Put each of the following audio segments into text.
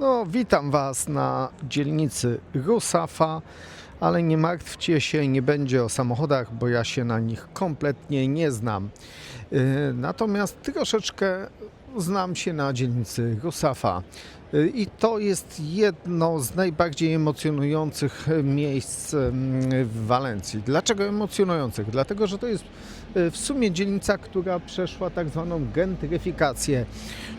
No, witam Was na dzielnicy Rusafa, ale nie martwcie się, nie będzie o samochodach, bo ja się na nich kompletnie nie znam. Yy, Natomiast troszeczkę znam się na dzielnicy Rusafa. Yy, I to jest jedno z najbardziej emocjonujących miejsc mm, w Walencji. Dlaczego emocjonujących? Dlatego, że to jest yy, w sumie dzielnica, która przeszła tak zwaną gentryfikację,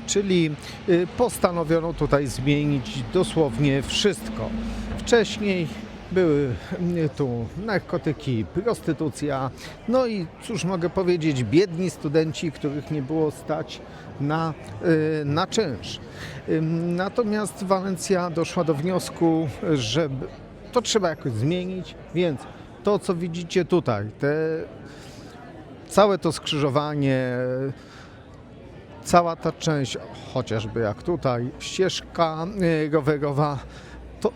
czyli y, postanowiono tutaj zmienić dosłownie wszystko. Wcześniej były mm, tu narkotyki, prostytucja, no i cóż mogę powiedzieć, biedni studenci, których nie było stać na, y, na czynsz. Natomiast Walencja doszła do wniosku, że to trzeba jakoś zmienić, więc to co widzicie tutaj, te, całe to skrzyżowanie, cała ta część, chociażby jak tutaj, ścieżka y, rowerowa, to,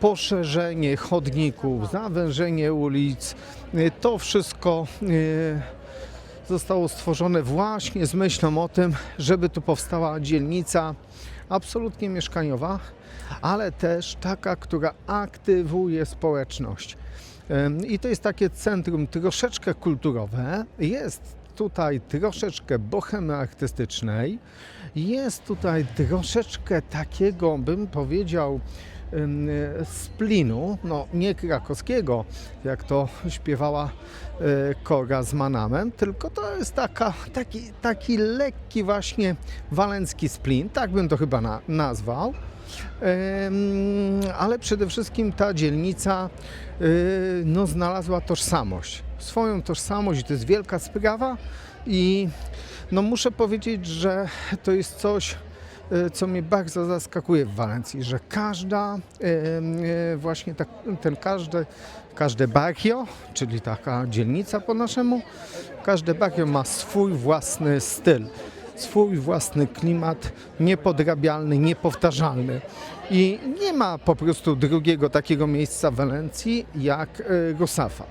poszerzenie chodników, zawężenie ulic, y, to wszystko y, zostało stworzone właśnie z myślą o tym, żeby tu powstała dzielnica absolutnie mieszkaniowa, ale też taka, która aktywuje społeczność. I to jest takie centrum troszeczkę kulturowe. Jest tutaj troszeczkę bohemy artystycznej. Jest tutaj troszeczkę takiego, bym powiedział, splinu, no nie krakowskiego, jak to śpiewała e, Kora z Manamem, tylko to jest taka, taki, taki lekki właśnie walencki splin, tak bym to chyba na, nazwał. Ale przede wszystkim ta dzielnica y, no, znalazła tożsamość. Swoją tożsamość to jest wielka sprawa i no, muszę powiedzieć, że to jest coś, co mnie bardzo zaskakuje w Walencji, że każda em, y, właśnie tak, ten każde, każde barrio, czyli taka dzielnica po naszemu, każde barrio ma swój własny styl swój własny klimat, niepodrabialny, niepowtarzalny. I nie ma po prostu drugiego takiego miejsca w Walencji jak e, Rusafa.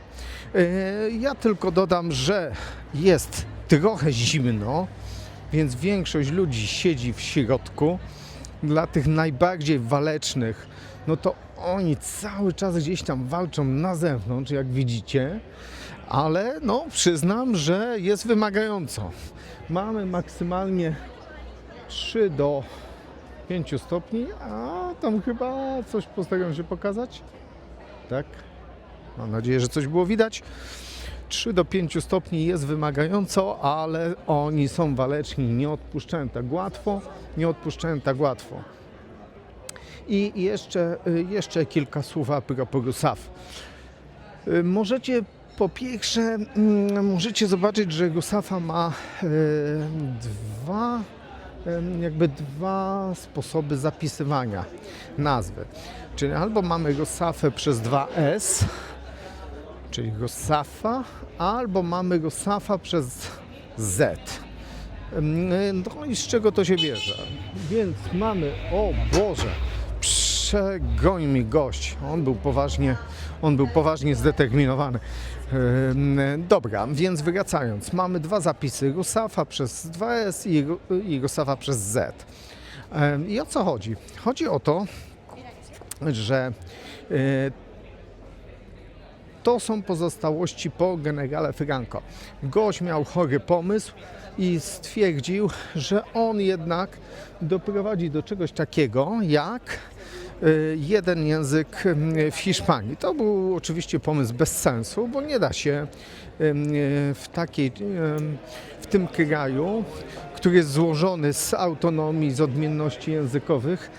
E, Ja tylko dodam, że jest trochę zimno, więc większość ludzi siedzi w środku. Dla tych najbardziej walecznych, no to oni cały czas gdzieś tam walczą na zewnątrz, jak widzicie, ale no przyznam, że jest wymagająco. Mamy maksymalnie 3 do 5 stopni, a tam chyba coś postaram się pokazać. Tak? Mam nadzieję, że coś było widać. 3 do 5 stopni jest wymagająco, ale oni są waleczni, nie odpuszczają tak łatwo, nie odpuszczają tak łatwo. I jeszcze, y, jeszcze kilka słów a propos SAF. Y, Możecie po pierwsze, mm, możecie zobaczyć, że Gusafa ma e, dwa, jakby dwa sposoby zapisywania nazwy. Czyli albo mamy Gosafę przez 2S, czyli Gosafa, albo mamy Gosafa przez Z. No i z czego to się bierze? Więc mamy, o Boże, przegoń mi gość. On był poważnie, on był poważnie zdeterminowany. Dobra, więc wracając, mamy dwa zapisy, Rusafa przez 2S i, Rusafa przez Z. I o co chodzi? Chodzi o to, że e, to są pozostałości po generale Franco. Gość miał chory pomysł i stwierdził, że on jednak doprowadzi do czegoś takiego jak y, jeden język y, w Hiszpanii. To był oczywiście pomysł bez sensu, bo nie da się y, w takiej, w tym kraju, który jest złożony z autonomii, z odmienności językowych,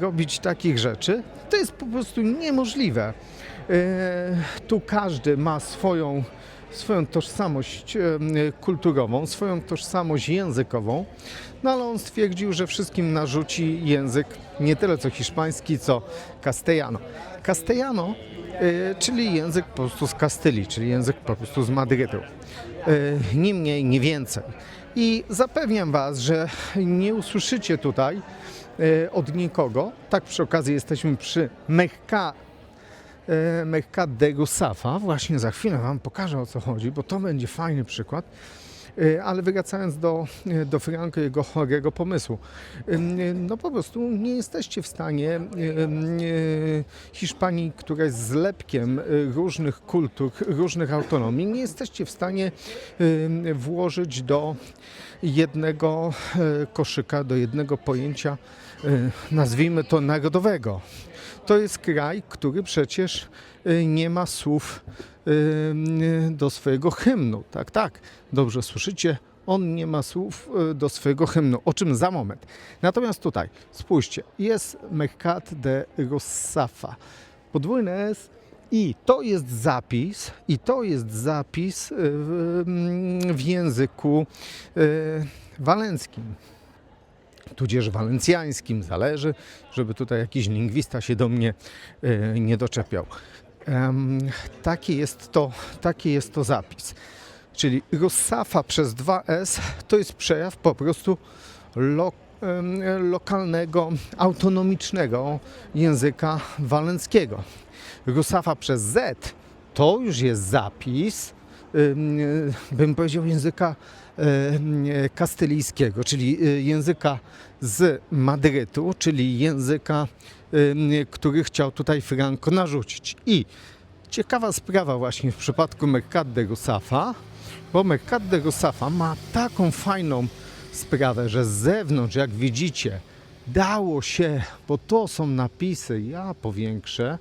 robić takich rzeczy. To jest po prostu niemożliwe. E, Tu każdy ma swoją, swoją tożsamość e, kulturową, swoją tożsamość językową, no ale on stwierdził, że wszystkim narzuci język nie tyle co hiszpański, co castellano. Castellano, e, czyli język po prostu z Kastylii, czyli język po prostu z Madrytu. E, Ni mniej, nie więcej. I zapewniam Was, że nie usłyszycie tutaj e, od nikogo, tak przy okazji jesteśmy przy Mechka e, Mercat de Rusafa. Właśnie za chwilę Wam pokażę o co chodzi, bo to będzie fajny przykład. E, Ale wracając do, do Franco i jego chorego pomysłu. E, No po prostu nie jesteście w stanie Hiszpanii, która jest zlepkiem różnych kultur, różnych autonomii, nie jesteście w stanie włożyć do jednego koszyka, do jednego pojęcia, nazwijmy to narodowego. To jest kraj, który przecież e, nie ma słów e, do swojego hymnu. Tak, tak, dobrze słyszycie. On nie ma słów do swojego hymnu, o czym za moment. Natomiast tutaj, spójrzcie, jest Mercat de Rossafa. Podwójne S i to jest zapis, i to jest zapis w, mm, w języku e, walenckim tudzież walencjańskim, zależy, żeby tutaj jakiś lingwista się do mnie e, nie doczepiał. Taki, jest to, taki jest to zapis. Czyli Rossafa przez 2S to jest przejaw po prostu lo, lokalnego, autonomicznego języka walenckiego. Rossafa przez Z to już jest zapis, bym powiedział, języka em, kastylijskiego, czyli języka z Madrytu, czyli języka, który chciał tutaj Franco narzucić. I ciekawa sprawa właśnie w przypadku Mercat de Rossafa, bo Mercat de Rossafa ma taką fajną sprawę, że z zewnątrz, jak widzicie, dało się, bo to są napisy, ja powiększę,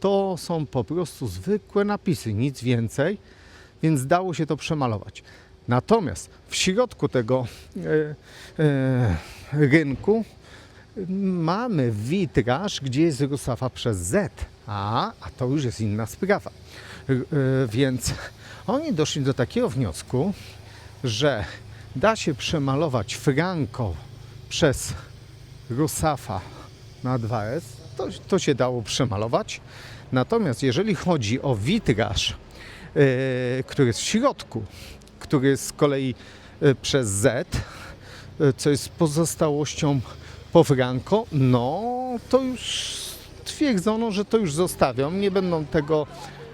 to są po prostu zwykłe napisy, nic więcej, więc dało się to przemalować. Natomiast w środku tego e, e, rynku mamy witraż, gdzie jest Rusafa przez Z, a, a to już jest inna sprawa. E, Więc oni doszli do takiego wniosku, że da się przemalować Franco przez Rusafa na 2S, to, to się dało przemalować. Natomiast jeżeli chodzi o witraż, który jest w środku, który jest z kolei e, przez Z, e, co jest pozostałością po Franco, no to już twierdzono, że to już zostawią, nie będą tego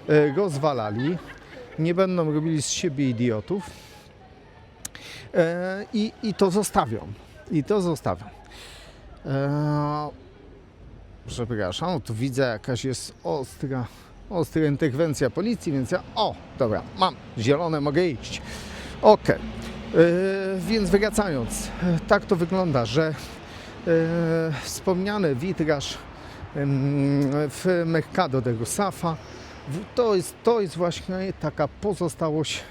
e, rozwalali, nie będą robili z siebie idiotów e, i, i to zostawią. I to zostawią. E, przepraszam, tu widzę jakaś jest ostra, ostra interwencja policji, więc ja, o, dobra, mam zielone, mogę iść. Okej, E, więc wracając, e, tak to wygląda, że e, wspomniany witraż w Mercado de Rusafa to jest, to jest właśnie taka pozostałość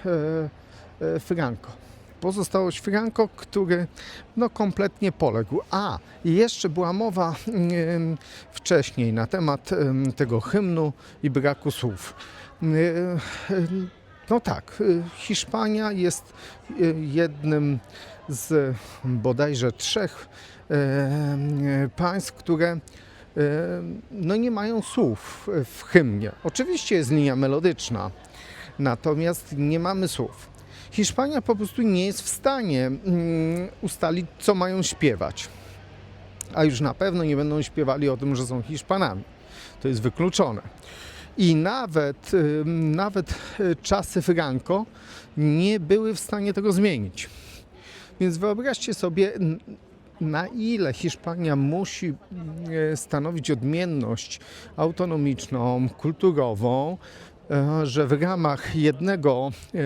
e, Franco. Pozostałość Franco, który no, kompletnie poległ. A, jeszcze była mowa wcześniej na temat em, tego hymnu i braku słów. E, e, No tak, e, Hiszpania jest jednym z bodajże trzech państw, które no nie mają słów w hymnie. Oczywiście jest linia melodyczna, natomiast nie mamy słów. Hiszpania po prostu nie jest w stanie mm, ustalić, co mają śpiewać. A już na pewno nie będą śpiewali o tym, że są Hiszpanami. To jest wykluczone. I nawet, y, nawet y, czasy Franco nie były w stanie tego zmienić. Więc wyobraźcie sobie, na ile Hiszpania musi e, stanowić odmienność autonomiczną, kulturową, że w ramach jednego, e,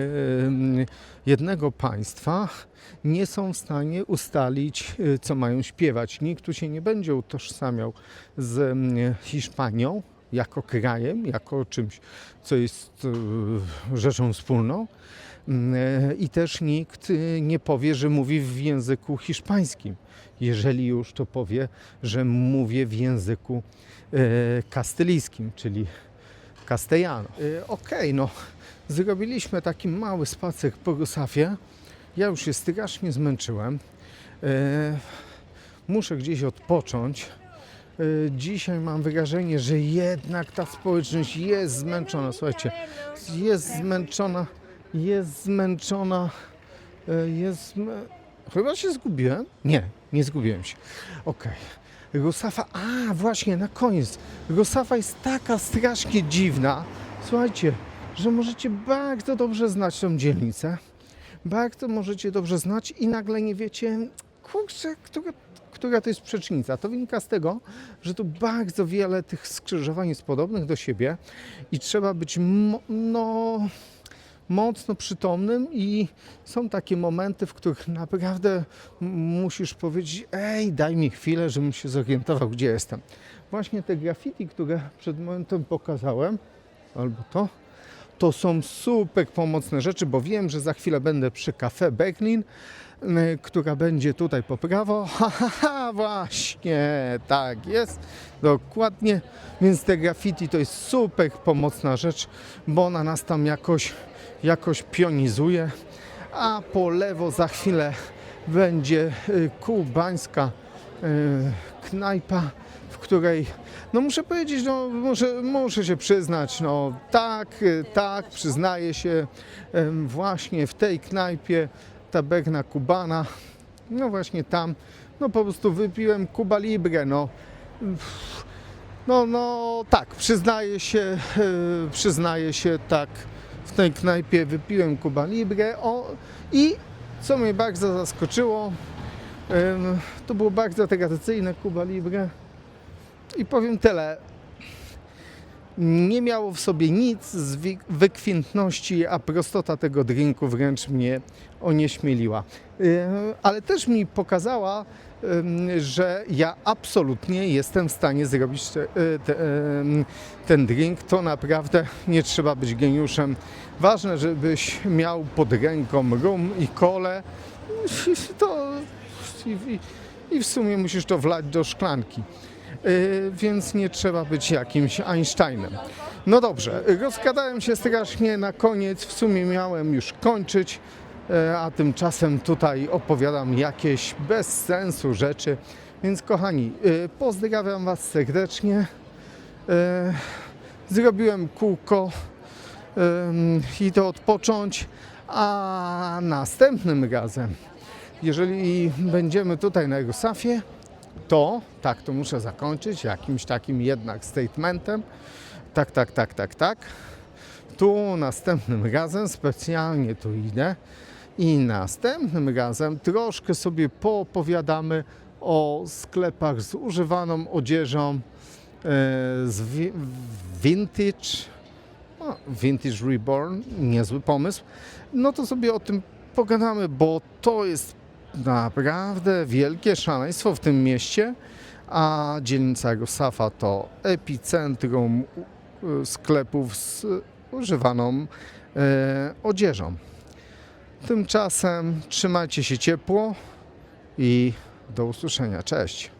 jednego państwa nie są w stanie ustalić, e, co mają śpiewać. Nikt tu się nie będzie utożsamiał z Hiszpanią jako krajem, jako czymś, co jest e, rzeczą wspólną. E, I też nikt e, nie powie, że mówi w języku hiszpańskim. Jeżeli już, to powie, że mówię w języku e, kastylijskim, czyli castellano. E, Okej, no zrobiliśmy taki mały spacer po Rusafie. Ja już się strasznie zmęczyłem. E, muszę gdzieś odpocząć. E, dzisiaj mam wrażenie, że jednak ta społeczność jest zmęczona. Słuchajcie, jest zmęczona, jest zmęczona, jest... Chyba się zgubiłem? Nie, nie zgubiłem się. Okej. Rusafa, a właśnie, na koniec. Rusafa jest taka strasznie dziwna, słuchajcie, że możecie bardzo dobrze znać tą dzielnicę. bardzo możecie dobrze znać i nagle nie wiecie, kurczę, która, która to jest przecznica. To wynika z tego, że tu bardzo wiele tych skrzyżowań jest podobnych do siebie i trzeba być no, mocno przytomnym i są takie momenty, w których naprawdę musisz powiedzieć, ej, daj mi chwilę, żebym się zorientował, gdzie jestem. Właśnie te graffiti, które przed momentem pokazałem, albo to, to są super pomocne rzeczy, bo wiem, że za chwilę będę przy Cafe Berlin, która będzie tutaj po prawo. Ha, ha, ha, właśnie, tak jest, dokładnie. Więc te graffiti to jest super pomocna rzecz, bo ona nas tam jakoś, jakoś pionizuje. A po lewo za chwilę będzie y, kubańska y, knajpa, w której, no muszę powiedzieć, no muszę, muszę się przyznać, no tak, y, tak, przyznaję się, właśnie w tej knajpie taberna kubana, no właśnie tam, no po prostu wypiłem Cuba Libre, no. No, no tak, przyznaję się, y, przyznaję się, tak, w tej knajpie wypiłem Cuba Libre. O, i co mnie bardzo zaskoczyło, em, to było bardzo tradycyjne Cuba Libre. I powiem tyle, nie miało w sobie nic z wi- wykwintności, a prostota tego drinku wręcz mnie onieśmieliła. E, Ale też mi pokazała, że ja absolutnie jestem w stanie zrobić em, ten drink. To naprawdę nie trzeba być geniuszem. Ważne, żebyś miał pod ręką rum i kole. To i w sumie musisz to wlać do szklanki. Yy, więc nie trzeba być jakimś Einsteinem. No dobrze, rozgadałem się strasznie na koniec, w sumie miałem już kończyć, yy, a tymczasem tutaj opowiadam jakieś bez sensu rzeczy. Więc kochani, yy, pozdrawiam Was serdecznie. Zrobiłem kółko i to odpocząć, a następnym razem, jeżeli będziemy tutaj na Eurosafie, to, tak, to muszę zakończyć jakimś takim jednak statementem. Tak, tak, tak, tak, tak. Tu następnym razem specjalnie tu idę i następnym razem troszkę sobie poopowiadamy o sklepach z używaną odzieżą, e, z vintage, vintage reborn, niezły pomysł. No to sobie o tym pogadamy, bo to jest naprawdę wielkie szaleństwo w tym mieście, a dzielnica Rusafa to epicentrum u- sklepów z używaną e, odzieżą. Tymczasem trzymajcie się ciepło i do usłyszenia. Cześć.